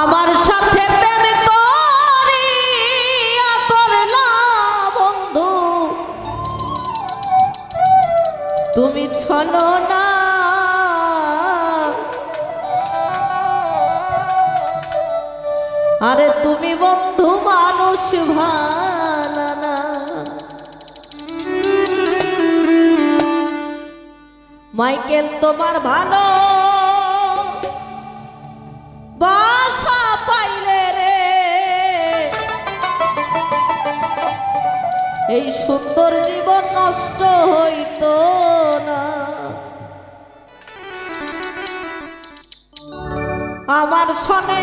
আমার সাথে প্রেম করিয়া করলা বন্ধু। তুমি ছলো না। আরে তুমি বন্ধু মানুষ ভালো না। মাইকেল তোমার ভালো। বাসা এই সুন্দর জীবন নষ্ট হইত না। আমার সনে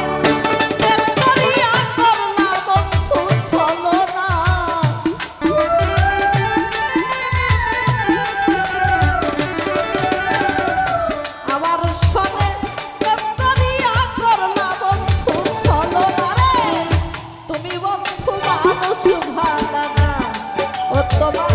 তোমার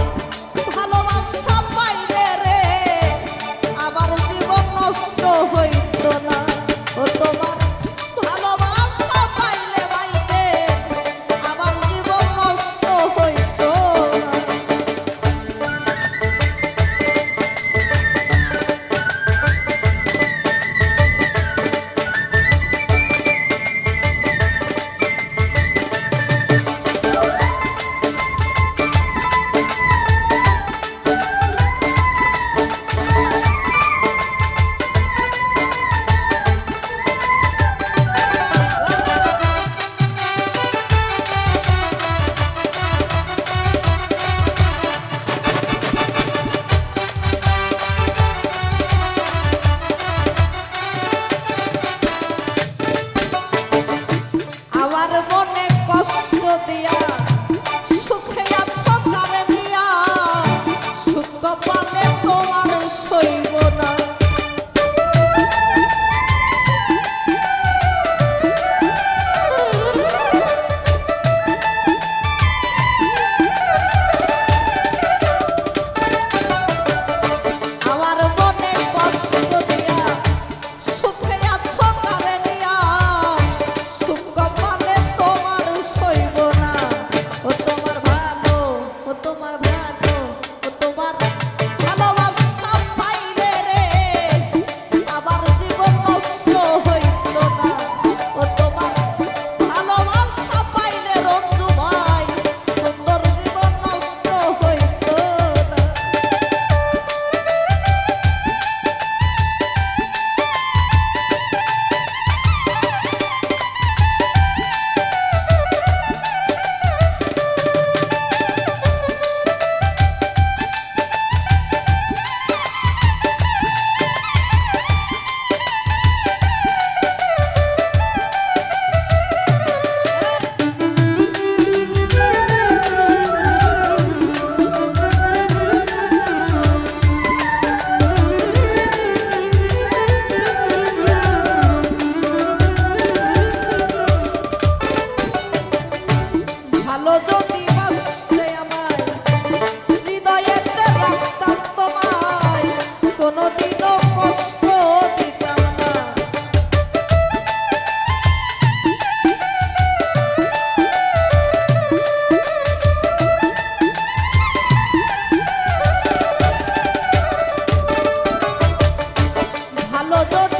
ভালো